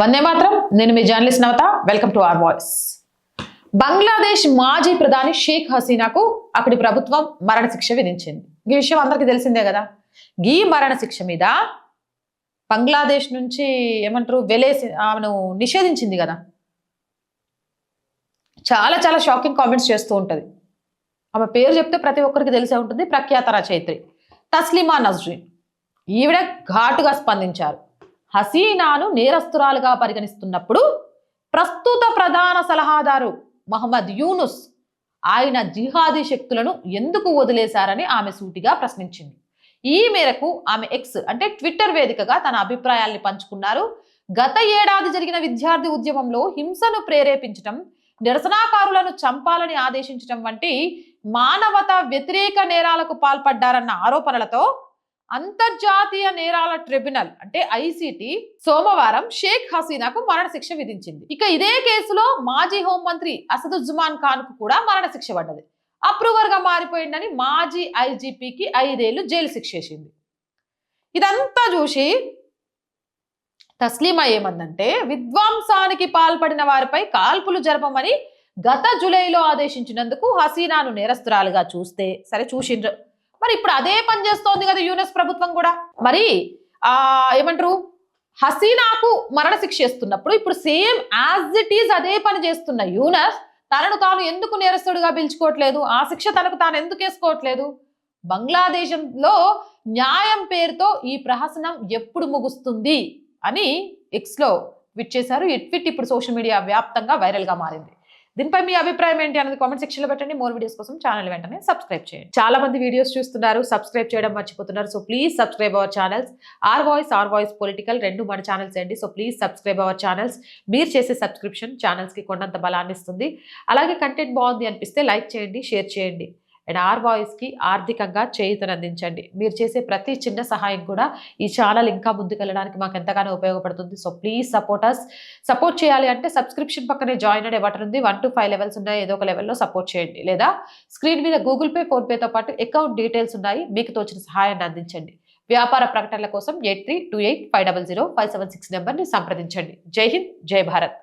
వందే మాత్రం. నేను మీ journalist Navatha. Welcome to our voice. Bangladesh మాజీ ప్రధాని షేక్ హసీనాకు అక్కడి ప్రభుత్వం మరణశిక్ష విధించింది. ఈ విషయం అందరికీ తెలిసిందే కదా? ఈ మరణశిక్ష మీద బంగ్లాదేశ్ నుంచి ఏమంటారు వెలేసి ఆమెను నిషేధించింది కదా? చాలా చాలా షాకింగ్ కామెంట్స్ చేస్తూ ఉంటుంది. ఆమె పేరు చెప్తే ప్రతి ఒక్కరికి తెలిసే ఉంటుంది. ప్రఖ్యాత రచయిత్రి తస్లిమా నజ్రీన్. ఈవిడ ఘాటుగా స్పందించారు. హసీనాను నేరస్తురాలుగా పరిగణిస్తున్నప్పుడు ప్రస్తుత ప్రధాన సలహాదారు మహమ్మద్ యూనుస్ ఆయన జిహాదీ శక్తులను ఎందుకు వదిలేశారని ఆమె సూటిగా ప్రశ్నించింది. ఈ మేరకు ఆమె ఎక్స్ అంటే ట్విట్టర్ వేదికగా తన అభిప్రాయాల్ని పంచుకున్నారు. గత ఏడాది జరిగిన విద్యార్థి ఉద్యమంలో హింసను ప్రేరేపించటం నిరసనాకారులను చంపాలని ఆదేశించడం వంటి మానవత వ్యతిరేక నేరాలకు పాల్పడ్డారన్న ఆరోపణలతో అంతర్జాతీయ నేరాల ట్రిబ్యునల్ అంటే ఐసిటి సోమవారం షేక్ హసీనాకు మరణశిక్ష విధించింది. ఇక ఇదే కేసులో మాజీ హోంమంత్రి అసదుజ్జమాన్ ఖాన్కు కూడా మరణశిక్ష పడ్డది. అప్రూవర్గా మారిపోయిందని మాజీ ఐజీపీకి ఐదేళ్ళు జైలు శిక్ష వేసింది. ఇదంతా చూసి తస్లీమా ఏమందంటే విధ్వంసానికి పాల్పడిన వారిపై కాల్పులు జరపమని గత జూలైలో ఆదేశించినందుకు హసీనాను నేరస్తురాలుగా చూస్తే సరే చూసిండ్రు. మరి ఇప్పుడు అదే పని చేస్తోంది కదా యూనెస్ ప్రభుత్వం కూడా. మరి ఆ ఏమంటారు? హసీనాకు మరణశిక్ష ఇస్తున్నప్పుడు ఇప్పుడు సేమ్ యాజ్ ఇట్ ఈజ్ అదే పని చేస్తున్న యూనస్ తనను తాను ఎందుకు నేరస్తుడిగా పిలుచుకోవట్లేదు? ఆ శిక్ష తనకు తాను ఎందుకు వేసుకోవట్లేదు? బంగ్లాదేశంలో న్యాయం పేరుతో ఈ ప్రహసనం ఎప్పుడు ముగుస్తుంది అని ఎక్స్లో ట్విట్ చేశారు. ఈ ట్విట్ ఇప్పుడు సోషల్ మీడియా వ్యాప్తంగా వైరల్గా మారింది. దీనిపై మీ అభిప్రాయం ఏంటి అనేది కామెంట్ సెక్షన్లో పెట్టండి. మోర్ వీడియోస్ కోసం ఛానల్ వెంటనే సబ్స్క్రైబ్ చేయండి. చాలా మంది వీడియోస్ చూస్తున్నారు సబ్స్క్రైబ్ చేయడం మర్చిపోతున్నారు. So please subscribe our channels our voice our voice political రెండు మన ఛానల్స్ అండి. So please subscribe our channels మీరు చేసే సబ్స్క్రిప్షన్ ఛానల్స్కి కొండంత బలాన్ని ఇస్తుంది. అలాగే కంటెంట్ బాగుంది అనిపిస్తే లైక్ చేయండి షేర్ చేయండి. అండ్ ఆర్ వాయిస్కి ఆర్థికంగా చేయుతను అందించండి మీరు చేసే ప్రతి చిన్న సహాయం కూడా ఈ ఛానల్ ఇంకా ముందుకెళ్ళడానికి మాకు ఎంతగానో ఉపయోగపడుతుంది. So please support us support చేయాలి అంటే సబ్స్క్రిప్షన్ పక్కనే జాయిన్ అనే బటన్ ఉంది. వన్ టు ఫైవ్ లెవెల్స్ ఉన్నాయి. ఏదో ఒక లెవెల్లో సపోర్ట్ చేయండి. లేదా స్క్రీన్ మీద గూగుల్ పే ఫోన్పేతో పాటు అకౌంట్ డీటెయిల్స్ ఉన్నాయి. మీకు తోచిన సహాయాన్ని అందించండి. వ్యాపార ప్రకటనల కోసం eight three two eight five double zero five seven six నెంబర్ని సంప్రదించండి. జై హింద్ జై భారత్.